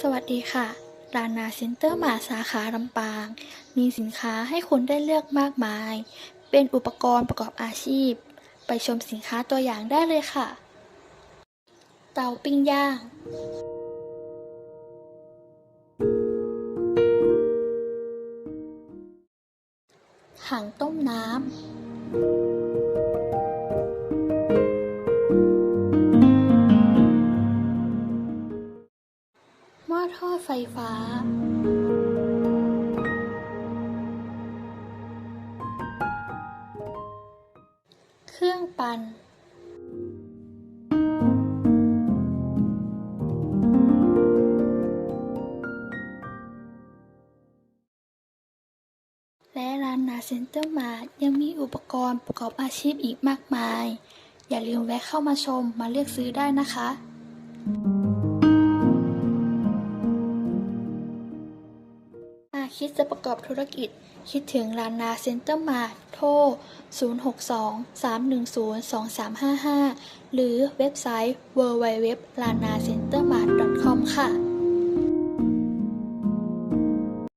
สวัสดีค่ะร้านนาเซ็นเตอร์มาสาขาลำปาง มีสินค้าให้คุณได้เลือกมากมาย เป็นอุปกรณ์ประกอบอาชีพ ไปชมสินค้าตัวอย่างได้เลยค่ะ เตาปิ้งย่าง ถังต้มน้ำ ทอดไฟฟ้า เครื่องปั่นและร้านนาเซ็นเตอร์มาร์ยังมีอุปกรณ์ประกอบอาชีพอีกมากมาย อย่าลืมแวะเข้ามาชมมาเลือกซื้อได้นะคะ คิดจะประกอบธุรกิจ คิดถึงร้านนาเซ็นเตอร์มาร์โทร 062-310-2355 หรือเว็บไซต์ www.lanacentermart.com ค่ะ